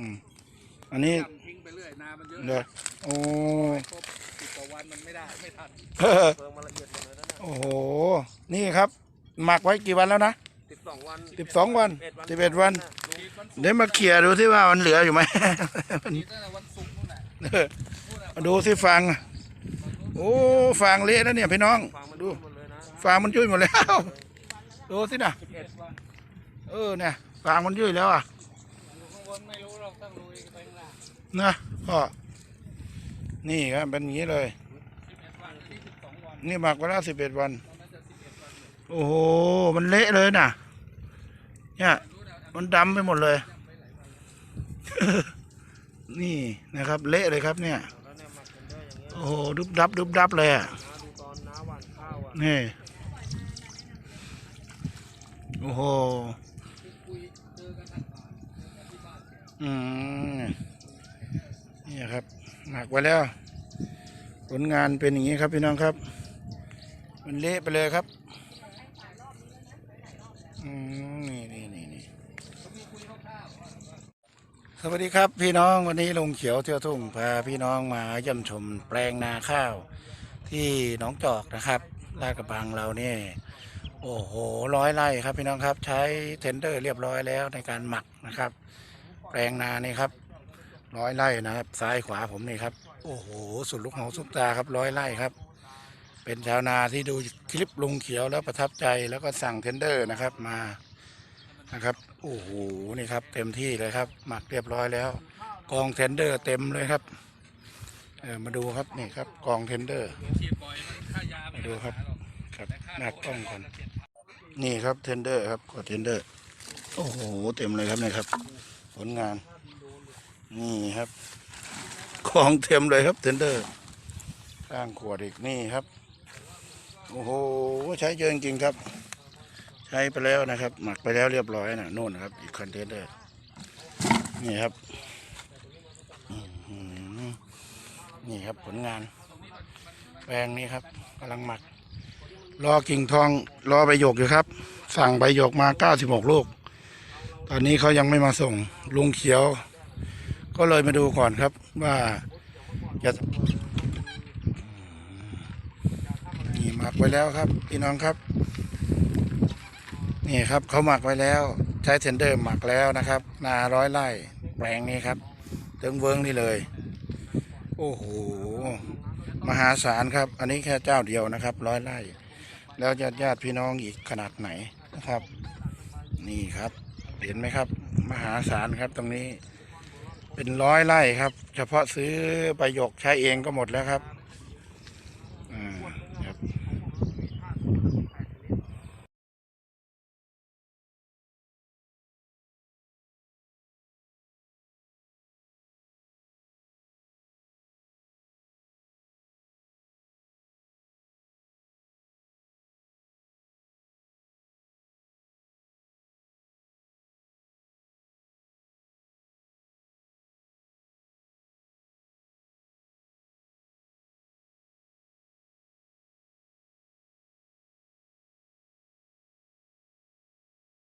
อืมอันนี้ทำทิ้งไปเรื่อยนามันเยอะเดี๋ยวโอ้ครบสิบกว่าวันมันไม่ได้ไม่ทันเออเพิ่มมาละเอียดหมดเลยนะเนี่ยโอ้โห นี่ครับ หมักไว้กี่วันแล้วนะสิบสองวันสิบสองวันสิบเอ็ดวัน ฉีดวันศุกร์เดี๋ยวมาเขี่ยดูที่ว่ามันเหลืออยู่ไหม ฉีดตั้งแต่วันศุกร์นู่นแหละเออมาดูสิฟางโอ้ฟางเละแล้วเนี่ยพี่น้องฟางมันดูหมดเลยนะฟางมันยุ่ยหมดแล้ว ดูสินะสิบเอ็ดวันเออเนี่ยฟางมันยุ่ยแล้วอะอยู่ข้างบนไม่รู้เรา ต้องลุยไปข้างล่างนะพ่อนี่ครับเป็นอย่างนี้เลย นี่หมักไว้แล้วสิบเอ็ดวัน โอ้โห มันเละเลยน่ะเนี่ย มันดำไปหมดเลย นี่นะครับ เละเลยครับเนี่ย โอ้โหดุบดับดุบดับเลยอะนะดูตอนน้าหวานข้าวอะนี่ โอ้โห อืมนี่ครับ หมักไว้แล้ว ผลงานเป็นอย่างนี้ครับพี่น้องครับ มันเละไปเลยครับอืมนี่นี่นี่นี่สวัสดีครับพี่น้องวันนี้ลงเขียวเที่ยวทุ่งพาพี่น้องมาเยี่ยมชมแปลงนาข้าว ที่หนองจอกนะครับลาดกระบังเราเนี่ยโอ้โหร้อยไร่ครับพี่น้องครับ ใช้เทนเดอร์เรียบร้อยแล้วในการหมักนะครับ แปลงนานี่ครับร้อยไร่นะครับ ซ้ายขวาผมนี่ครับ โอ้โห สุดลูกหูสุดตาครับร้อยไร่ครับ เป็นชาวนาที่ดูคลิปลุงเขียวแล้วประทับใจแล้วก็สั่งเทนเดอร์นะครับมานะครับโอ้โหนี่ครับ เต็มที่เลยครับ หมักเรียบร้อยแล้ว กองเทนเดอร์เต็มเลยครับเออมาดูครับนี่ครับกองเทนเดอร์มาดูครับครับหน้ากล้องก่อนเจ็ดพันนี่ครับเทนเดอร์ครับกดเทนเดอร์ โอ้โหเต็มเลยครับเนี่ยครับ ผลงาน นี่ครับของเต็มเลยครับเทนเดอร์สร้างขวดอีกนี่ครับโอ้โหใช้เยอะจริงครับ ใช้ไปแล้วนะครับ หมักไปแล้วเรียบร้อยนะนู่นครับ อีกคอนเทนเดอร์นี่ครับนี่ครับผลงาน แปลงนี้ครับกำลังหมัก รอกิ่งทองรอใบหยกอยู่ครับ สั่งใบหยกมา 96 ลูก ตอนนี้เขายังไม่มาส่งลุงเขียว ก็เลยมาดูก่อนครับว่าจะนี่หมักไว้แล้วครับพี่น้องครับ นี่ครับเขาหมักไว้แล้ว ใช้เทนเดอร์หมักแล้วนะครับ นาร้อยไร่แปลงนี้ครับเติงเวิงนี่เลย โอ้โหมหาศาลครับ อันนี้แค่เจ้าเดียวนะครับ ร้อยไร่ แล้วญาติญาติพี่น้องอีกขนาดไหนนะครับ นี่ครับ เห็นไหมครับ มหาศาลครับตรงนี้ เป็นร้อยไร่ครับ เฉพาะซื้อประโยกใช้เองก็หมดแล้วครับ